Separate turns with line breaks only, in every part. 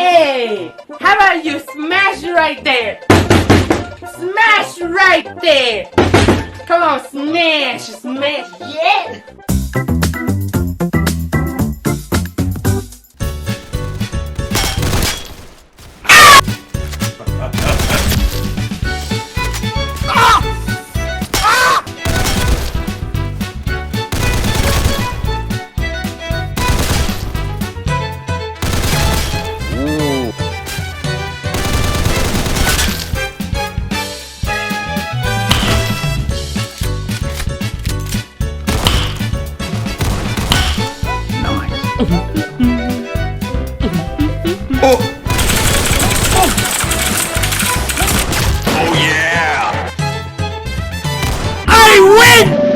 Hey! How about you smash right there? Smash right there! Come on, smash, smash, yeah!
Oh. Oh. Oh. oh yeah! I win!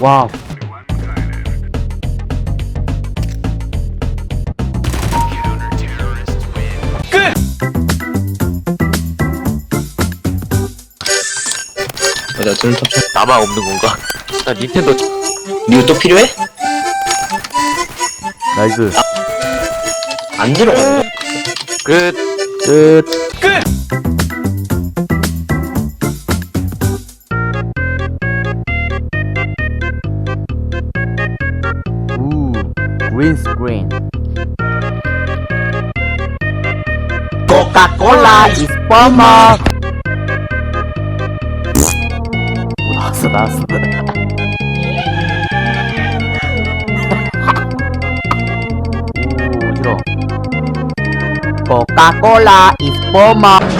와.
맞아, 좀 탑,
나만 없는 건가? 나 닌텐도
이거 또 필요해?
나이스.
안 들어가네.
끝. 끝. 우, green screen. Coca-Cola is bomber. 오, 나왔어, 나왔어. 오, nasıl nasıl? Coca-Cola is bomba.